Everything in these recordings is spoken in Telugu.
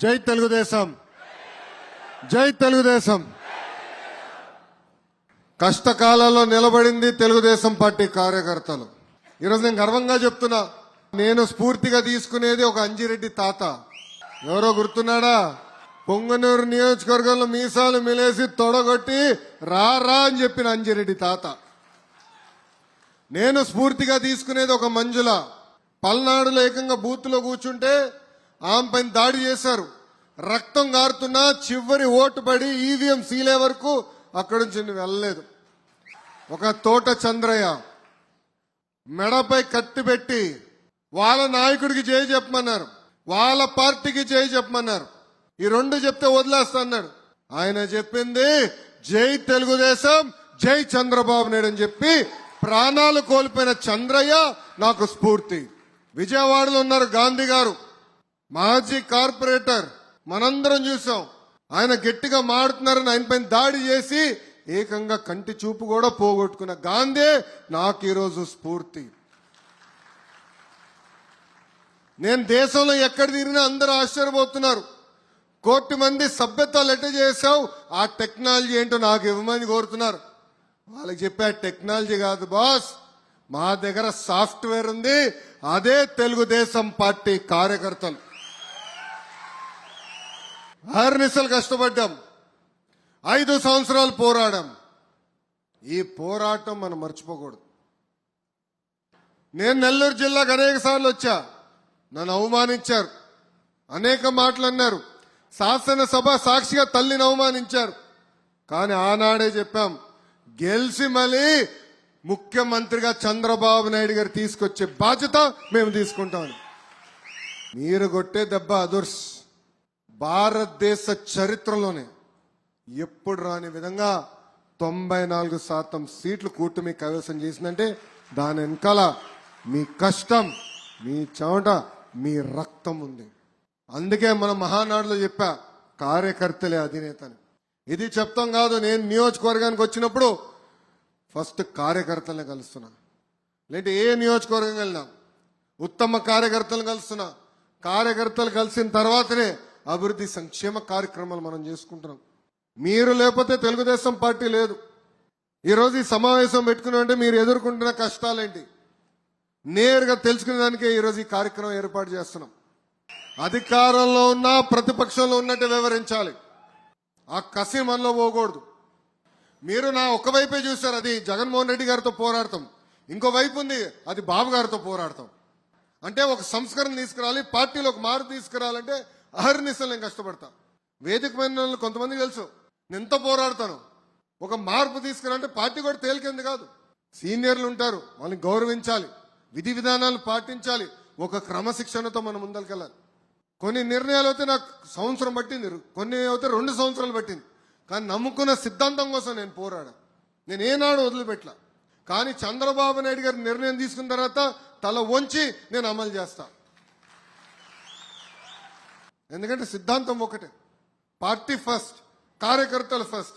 జై తెలుగుదేశం. జై తెలుగుదేశం. కష్టకాలంలో నిలబడింది తెలుగుదేశం పార్టీ కార్యకర్తలు. ఈరోజు నేను గర్వంగా చెప్తున్నా నేను స్ఫూర్తిగా తీసుకునేది ఒక అంజిరెడ్డి తాత. ఎవరో గుర్తున్నాడా? పొంగనూరు నియోజకవర్గంలో మీసాలు మిలేసి తొడగొట్టి రా రా అని చెప్పిన అంజిరెడ్డి తాత. నేను స్ఫూర్తిగా తీసుకునేది ఒక మంజుల. పల్నాడులో ఏకంగా బూత్లో కూర్చుంటే ఆమె పైన దాడి చేశారు. రక్తం గారుతున్నా చివరి ఓటు పడి ఈవీఎం సీలే వరకు అక్కడి నుంచి వెళ్ళలేదు. ఒక తోట చంద్రయ్య మెడపై కత్తి పెట్టి వాళ్ళ నాయకుడికి చేయి చెప్పమన్నారు. వాళ్ళ పార్టీకి చేయి చెప్పమన్నారు. ఈ రెండు చెప్తే వదిలేస్తాడు ఆయన చెప్పింది జై తెలుగుదేశం జై చంద్రబాబు నాయుడు అని చెప్పి ప్రాణాలు కోల్పోయిన చంద్రయ్య నాకు స్ఫూర్తి. విజయవాడలో ఉన్నారు గాంధీ గారు. మాజీ కార్పొరేటర్ మనందరం చూసాం. ఆయన గట్టిగా మాడుతున్నారని ఆయన పైన దాడి చేసి ఏకంగా కంటి చూపు కూడా పోగొట్టుకున్న గాంధీ నాకు ఈరోజు స్ఫూర్తి. నేను దేశంలో ఎక్కడ తిరిగినా అందరూ ఆశ్చర్యపోతున్నారు. కోటి మంది సభ్యత్వాలు ఎట్ట చేసావు ఆ టెక్నాలజీ ఏంటో నాకు ఇవ్వమని కోరుతున్నారు. వాళ్ళకి చెప్పే టెక్నాలజీ కాదు బాస్ మా దగ్గర సాఫ్ట్వేర్ ఉంది అదే తెలుగుదేశం పార్టీ కార్యకర్తలు. ఆర్నిసలు కష్టపడ్డాం. ఐదు సంవత్సరాలు పోరాడాం. ఈ పోరాటం మనం మర్చిపోకూడదు. నేను నెల్లూరు జిల్లాకు అనేక సార్లు వచ్చా. నన్ను అవమానించారు. అనేక మాటలు అన్నారు. శాసనసభ సాక్షిగా తల్లిని అవమానించారు. కానీ ఆనాడే చెప్పాం గెలిచి మళ్ళీ ముఖ్యమంత్రిగా చంద్రబాబు నాయుడు గారు తీసుకొచ్చే బాధ్యత మేము తీసుకుంటాం మీరు కొట్టే దెబ్బ అదుర్స్. భారతదేశ చరిత్రలోనే ఎప్పుడు రాని విధంగా తొంభై నాలుగు శాతం సీట్లు కూటమి కైవసం చేసిందంటే దాని వెనకాల మీ కష్టం మీ చెమట మీ రక్తం ఉంది. అందుకే మన మహానాడులో చెప్పా కార్యకర్తలే అధినేతని ఇది చెప్తాం కాదు నేను నియోజకవర్గానికి వచ్చినప్పుడు ఫస్ట్ కార్యకర్తలను కలుస్తున్నా. లేదంటే ఏ నియోజకవర్గం వెళ్ళినా ఉత్తమ కార్యకర్తలను కలుస్తున్నా. కార్యకర్తలు కలిసిన తర్వాతనే అభివృద్ధి సంక్షేమ కార్యక్రమాలు మనం చేసుకుంటున్నాం. మీరు లేకపోతే తెలుగుదేశం పార్టీ లేదు. ఈరోజు ఈ సమావేశం పెట్టుకున్నామంటే మీరు ఎదుర్కొంటున్న కష్టాలేంటి? నేరుగా తెలుసుకునేదానికే ఈరోజు ఈ కార్యక్రమం ఏర్పాటు చేస్తున్నాం. అధికారంలో ఉన్నా ప్రతిపక్షంలో ఉన్నట్టు వివరించాలి ఆ కసి మనలో పోకూడదు. మీరు నా ఒకవైపే చూశారు అది జగన్మోహన్ రెడ్డి గారితో పోరాడతాం. ఇంకో వైపు ఉంది అది బాబు గారితో పోరాడతాం. అంటే ఒక సంస్కరణ తీసుకురావాలి పార్టీలో ఒక మార్పు తీసుకురావాలంటే అహర్నిశలు నేను కష్టపడతా వేదిక పైన వాళ్ళు కొంతమంది తెలుసు నేను ఎంత పోరాడతాను. ఒక మార్పు తీసుకురంటే పార్టీ కూడా తేలికేంది కాదు. సీనియర్లు ఉంటారు వాళ్ళని గౌరవించాలి విధి విధానాలు పాటించాలి ఒక క్రమశిక్షణతో మనం ముందరికెళ్ళాలి. కొన్ని నిర్ణయాలు అయితే నాకు సంవత్సరం పట్టింది కొన్ని అయితే రెండు సంవత్సరాలు పట్టింది. కానీ నమ్ముకున్న సిద్ధాంతం కోసం నేను పోరాడా నేను ఏనాడు వదిలిపెట్టలా. కానీ చంద్రబాబు నాయుడు గారి నిర్ణయం తీసుకున్న తర్వాత తల వంచి నేను అమలు చేస్తా. ఎందుకంటే సిద్ధాంతం ఒకటే. పార్టీ ఫస్ట్ కార్యకర్తలు ఫస్ట్.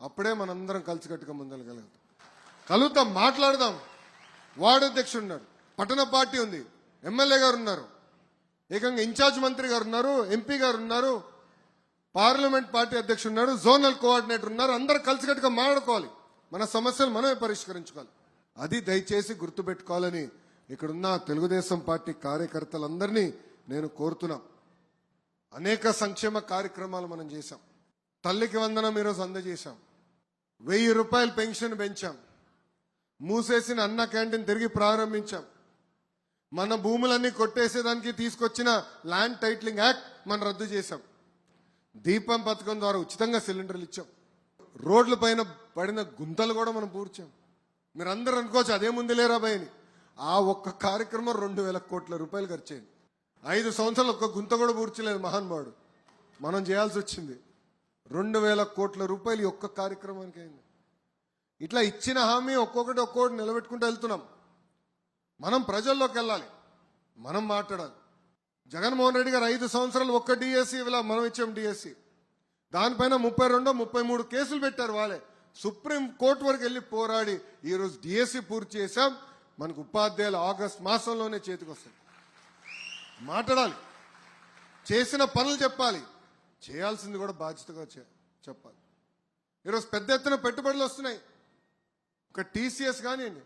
అప్పుడే మనందరం కలిసికట్టుగా ముందలగలుగుతాం కలుగుతాం. మాట్లాడదాం. వార్డు అధ్యక్షుడు ఉన్నారు పట్టణ పార్టీ ఉంది. ఎమ్మెల్యే గారు ఉన్నారు. ఏకంగా ఇన్ఛార్జ్ మంత్రి గారు ఉన్నారు ఎంపీ గారు ఉన్నారు పార్లమెంట్ పార్టీ అధ్యక్షుడు ఉన్నారు జోనల్ కోఆర్డినేటర్ ఉన్నారు. అందరు కలిసికట్టుగా మాట్లాడుకోవాలి. మన సమస్యలు మనమే పరిష్కరించుకోవాలి. అది దయచేసి గుర్తుపెట్టుకోవాలని ఇక్కడున్న తెలుగుదేశం పార్టీ కార్యకర్తలందరినీ నేను కోరుతున్నాను అనేక సంక్షేమ కార్యక్రమాలు మనం చేశాం. తల్లికి వందనం ఈరోజు అందజేశాం. వెయ్యి రూపాయలు పెన్షన్ పెంచాం. మూసేసిన అన్న క్యాంటీన్ తిరిగి ప్రారంభించాం. మన భూములన్నీ కొట్టేసేదానికి తీసుకొచ్చిన ల్యాండ్ టైటిలింగ్ యాక్ట్ మనం రద్దు చేశాం. దీపం పథకం ద్వారా ఉచితంగా సిలిండర్లు ఇచ్చాం. రోడ్ల పైన పడిన గుంతలు కూడా మనం పూడ్చాం. మీరు అందరూ అనుకోవచ్చు అదే ముందు లేరా భయని. ఆ ఒక్క కార్యక్రమం రెండు వేల కోట్ల రూపాయలు ఖర్చు అయింది ఐదు సంవత్సరాలు ఒక్క గుంత కూడా పూడ్చలేదు మహాన్మాడు. మనం చేయాల్సి వచ్చింది. రెండు వేల కోట్ల రూపాయలు ఒక్క కార్యక్రమానికి అయింది. ఇట్లా ఇచ్చిన హామీ ఒక్కొక్కటి ఒక్కొక్కటి నిలబెట్టుకుంటూ వెళ్తున్నాం. మనం ప్రజల్లోకి వెళ్ళాలి. మనం మాట్లాడాలి. జగన్మోహన్ రెడ్డి గారు ఐదు సంవత్సరాలు ఒక్క డిఎస్సి ఇలా మనం ఇచ్చాం డిఎస్సి. దానిపైన ముప్పై రెండో ముప్పై మూడు కేసులు పెట్టారు వాళ్ళే. సుప్రీం కోర్టు వరకు వెళ్ళి పోరాడి ఈరోజు డిఎస్సి పూర్తి చేశాం. మనకు ఉపాధ్యాయులు ఆగస్ట్ మాసంలోనే చేతికి వస్తుంది మాట్లాడాలి. చేసిన పనులు చెప్పాలి. చేయాల్సింది కూడా బాధ్యతగా చే- చెప్పాలి. ఈరోజు పెద్ద ఎత్తున పెట్టుబడులు వస్తున్నాయి. ఒక టీసీఎస్ కానివ్వండి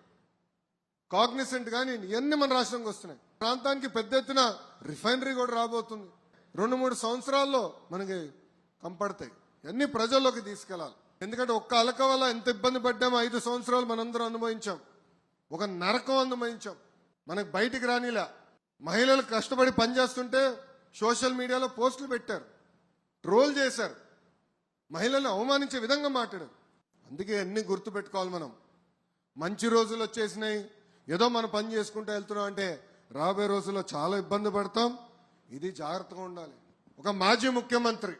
కాగ్నిసెంట్ కానివ్వండి ఇవన్నీ మన రాష్ట్రంకి వస్తున్నాయి. ప్రాంతానికి పెద్ద ఎత్తున రిఫైనరీ కూడా రాబోతుంది. రెండు మూడు సంవత్సరాల్లో మనకి కంపడతాయి. అన్ని ప్రజల్లోకి తీసుకెళ్ళాలి. ఎందుకంటే ఒక్క అలక వల్ల ఎంత ఇబ్బంది పడ్డామో ఐదు సంవత్సరాలు మనందరం అనుభవించాం. ఒక నరకం అనుభవించాం. మనకు బయటికి రానిలా. మహిళలు కష్టపడి పనిచేస్తుంటే సోషల్ మీడియాలో పోస్టులు పెట్టారు. ట్రోల్ చేశారు. మహిళలను అవమానించే విధంగా మాట్లాడారు. అందుకే అన్ని గుర్తు పెట్టుకోవాలి మనం. మంచి రోజులు వచ్చేసినాయి. ఏదో మనం పని చేసుకుంటూ వెళ్తున్నాం అంటే రాబోయే రోజుల్లో చాలా ఇబ్బంది పడతాం. ఇది జాగ్రత్తగా ఉండాలి. ఒక మాజీ ముఖ్యమంత్రి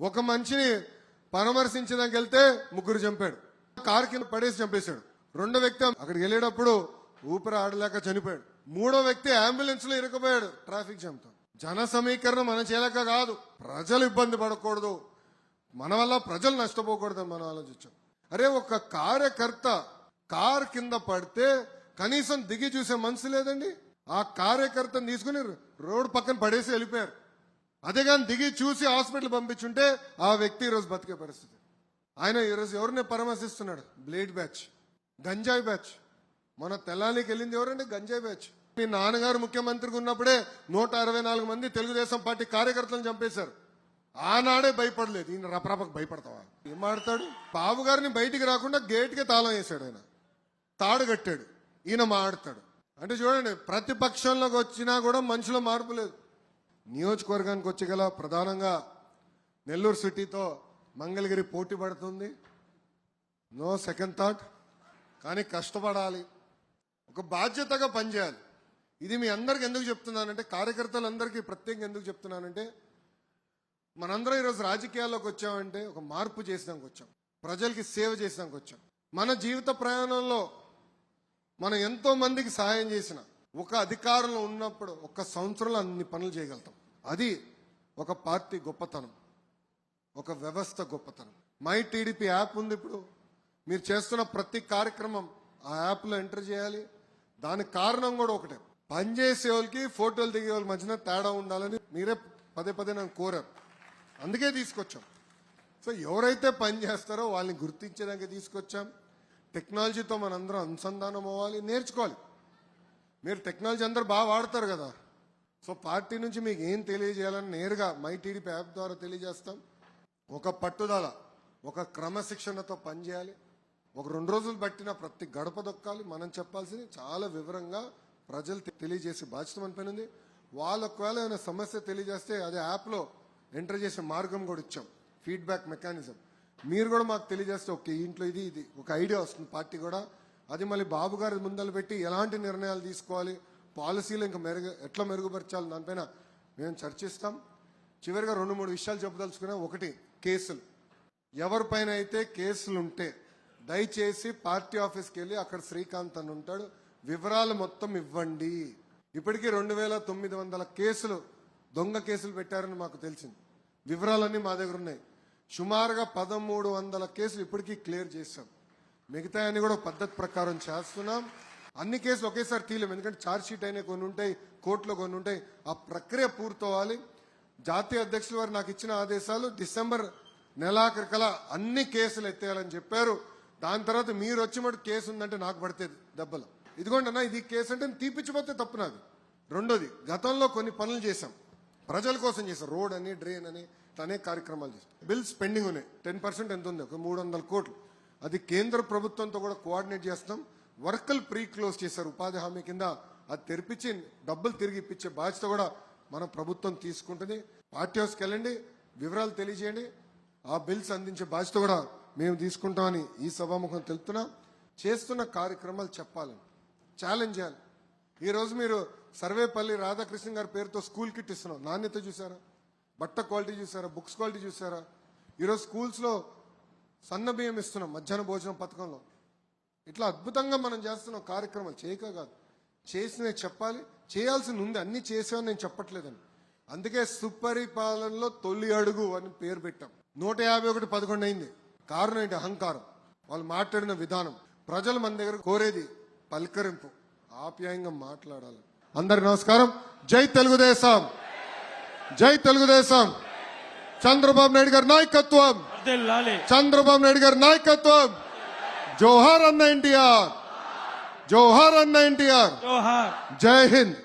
ఒక మనిషిని పరామర్శించడానికి వెళ్తే ముగ్గురు చంపాడు. కారు కింద పడేసి చంపేశాడు. రెండో వ్యక్తి అక్కడికి వెళ్ళేటప్పుడు ఊపిరి ఆడలేక చనిపోయాడు. మూడో వ్యక్తి అంబులెన్స్లో ఇరుక్కుపోయాడు. ట్రాఫిక్ జామ్తో. జన సమీకరణ మన చేయలేక కాదు. ప్రజలు ఇబ్బంది పడకూడదు. మన వల్ల ప్రజలు నష్టపోకూడదని మనం ఆలోచించాం. అరే ఒక కార్యకర్త కార్ కింద పడితే కనీసం దిగి చూసే మనసు లేదండి? ఆ కార్యకర్తను తీసుకుని రోడ్డు పక్కన పడేసి వెళ్ళిపోయారు. అదే కానీ దిగి చూసి హాస్పిటల్ పంపించుంటే ఆ వ్యక్తి ఈరోజు బతికే పరిస్థితి. ఆయన ఈరోజు ఎవరిని పరామర్శిస్తున్నాడు? Blade batch. గంజాయి బ్యాచ్. మన తెల్లానికి వెళ్ళింది ఎవరండి? గంజాయి బ్యాచ్. మీ నాన్నగారు ముఖ్యమంత్రిగా ఉన్నప్పుడే నూట అరవై నాలుగు మంది తెలుగుదేశం పార్టీ కార్యకర్తలను చంపేశారు. ఆనాడే భయపడలేదు. ఈయన రపరపకు భయపడతావా? ఏం ఆడతాడు బాబు గారిని బయటికి రాకుండా గేట్కి తాళం వేశాడు ఆయన. తాడు కట్టాడు. ఈయన మాడతాడు. అంటే చూడండి ప్రతిపక్షంలోకి వచ్చినా కూడా మనుషులో మార్పు లేదు. నియోజకవర్గానికి వచ్చి గల ప్రధానంగా నెల్లూరు సిటీతో మంగళగిరి పోటీ పడుతుంది. No second thought. కానీ కష్టపడాలి. ఒక బాధ్యతగా పనిచేయాలి. ఇది మీ అందరికి ఎందుకు చెప్తున్నానంటే కార్యకర్తలందరికీ ప్రత్యేకంగా ఎందుకు చెప్తున్నానంటే మనందరం ఈరోజు రాజకీయాల్లోకి వచ్చామంటే ఒక మార్పు చేసినాక వచ్చాం. ప్రజలకి సేవ చేసినాక వచ్చాం. మన జీవిత ప్రయాణంలో మనం ఎంతో మందికి సహాయం చేసిన ఒక అధికారంలో ఉన్నప్పుడు ఒక సంవత్సరంలో అన్ని పనులు చేయగలుగుతాం. అది ఒక పార్టీ గొప్పతనం. ఒక వ్యవస్థ గొప్పతనం. మై టీడీపీ యాప్ ఉంది ఇప్పుడు. మీరు చేస్తున్న ప్రతి కార్యక్రమం ఆ యాప్లో ఎంటర్ చేయాలి. దానికి కారణం కూడా ఒకటే. పనిచేసే వాళ్ళకి ఫోటోలు దిగే వాళ్ళ మధ్యన తేడా ఉండాలని మీరే పదే పదే నన్ను కోరారు. అందుకే తీసుకొచ్చాం. సో ఎవరైతే పని చేస్తారో వాళ్ళని గుర్తించడానికి తీసుకొచ్చాం. టెక్నాలజీతో మనందరం అనుసంధానం అవ్వాలి నేర్చుకోవాలి. మీరు టెక్నాలజీ అందరూ బాగా వాడతారు కదా. సో పార్టీ నుంచి మీకు ఏం తెలియజేయాలని నేరుగా మై టీడీపీ యాప్ ద్వారా తెలియజేస్తాం. ఒక పట్టుదల ఒక క్రమశిక్షణతో పనిచేయాలి ఒక రెండు రోజులు పట్టిన ప్రతి గడప దొక్కాలి. మనం చెప్పాల్సింది చాలా వివరంగా ప్రజలు తెలియజేసే బాధ్యత మన పైన ఉంది వాళ్ళ ఒకవేళ ఏమైనా సమస్య తెలియజేస్తే అదే యాప్లో ఎంటర్ చేసే మార్గం కూడా ఇచ్చాం. ఫీడ్బ్యాక్ మెకానిజం మీరు కూడా మాకు తెలియజేస్తే ఓకే ఇంట్లో ఇది ఇది. ఒక ఐడియా వస్తుంది పార్టీ కూడా. అది మళ్ళీ బాబు గారి ముందలు పెట్టి ఎలాంటి నిర్ణయాలు తీసుకోవాలి? పాలసీలు ఇంకా మెరుగు ఎట్లా మెరుగుపరచాలి? దానిపైన మేము చర్చిస్తాం. చివరిగా రెండు మూడు విషయాలు చెప్పదలుచుకున్నాం ఒకటి కేసులు. ఎవరిపైన అయితే కేసులు ఉంటే దయచేసి పార్టీ ఆఫీస్కి వెళ్ళి అక్కడ శ్రీకాంత్ అని ఉంటాడు. వివరాలు మొత్తం ఇవ్వండి. ఇప్పటికీ రెండు వేల తొమ్మిది వందల కేసులు దొంగ కేసులు పెట్టారని మాకు తెలిసింది. వివరాలన్నీ మా దగ్గర ఉన్నాయి. సుమారుగా పదమూడు వందల కేసులు ఇప్పటికీ క్లియర్ చేశాం. మిగతా అన్ని కూడా పద్ధతి ప్రకారం చేస్తున్నాం. అన్ని కేసులు ఒకేసారి తీయలేము. ఎందుకంటే ఛార్జ్షీట్ అయినా కొన్ని ఉంటాయి కోర్టులో కొన్ని ఉంటాయి. ఆ ప్రక్రియ పూర్తవ్వాలి. జాతీయ అధ్యక్షులు వారు నాకు ఇచ్చిన ఆదేశాలు డిసెంబర్ నెలాఖరికల అన్ని కేసులు ఎత్తేయాలని చెప్పారు. దాని తర్వాత మీరు వచ్చి మటు కేసు ఉందంటే నాకు పడితే దెబ్బలు. ఇదిగోండి అన్న ఇది కేసు అంటే తీపిచ్చిపోతే తప్పు నాది. రెండోది గతంలో కొన్ని పనులు చేశాం. ప్రజల కోసం చేశాం. రోడ్ అని డ్రైన్ అని అనేక కార్యక్రమాలు చేశాం. బిల్స్ పెండింగ్ ఉన్నాయి. టెన్ పర్సెంట్ ఎంత ఉంది? ఒక మూడు వందల కోట్లు. అది కేంద్ర ప్రభుత్వంతో కూడా కోఆర్డినేట్ చేస్తాం. వర్కల్ ప్రీ క్లోజ్ చేశారు. ఉపాధి హామీ కింద అది తెరిపించి డబ్బులు తిరిగి ఇప్పించే బాధ్యత కూడా మన ప్రభుత్వం తీసుకుంటుంది. పార్టీ హౌస్కి వెళ్ళండి. వివరాలు తెలియజేయండి. ఆ బిల్స్ అందించే బాధ్యత కూడా మేము తీసుకుంటామని ఈ సభాముఖం తెలుపుతున్నాం చేస్తున్న కార్యక్రమాలు చెప్పాలని ఛాలెంజ్ చేయాలి. ఈరోజు మీరు సర్వేపల్లి రాధాకృష్ణ గారి పేరుతో స్కూల్ కిట్ ఇస్తున్నాం. నాణ్యత చూసారా బట్ట క్వాలిటీ చూసారా బుక్స్ క్వాలిటీ చూసారా ఈరోజు స్కూల్స్లో సన్న బియ్యం ఇస్తున్నాం మధ్యాహ్న భోజనం పథకంలో. ఇట్లా అద్భుతంగా మనం చేస్తున్నాం కార్యక్రమాలు చేయక కాదు. చేసినవి చెప్పాలి. చేయాల్సింది ఉంది. అన్ని చేసామని నేను చెప్పట్లేదని. అందుకే సుపరిపాలనలో తొలి అడుగు అని పేరు పెట్టాం. నూట యాభై ఒకటి పదకొండు అయింది. కారణం ఏంటి? అహంకారం. వాళ్ళు మాట్లాడిన విధానం. ప్రజలు మన దగ్గర కోరేది పలకరింపు. ఆప్యాయంగా మాట్లాడాలి. అందరికి నమస్కారం. జై తెలుగుదేశం. జై తెలుగుదేశం. చంద్రబాబు నాయుడు గారి నాయకత్వం. చంద్రబాబు నాయుడు గారి నాయకత్వం. జోహార్ అన్న ఎన్టీఆర్. జోహార్ అన్న ఎన్టీఆర్. జై హింద్.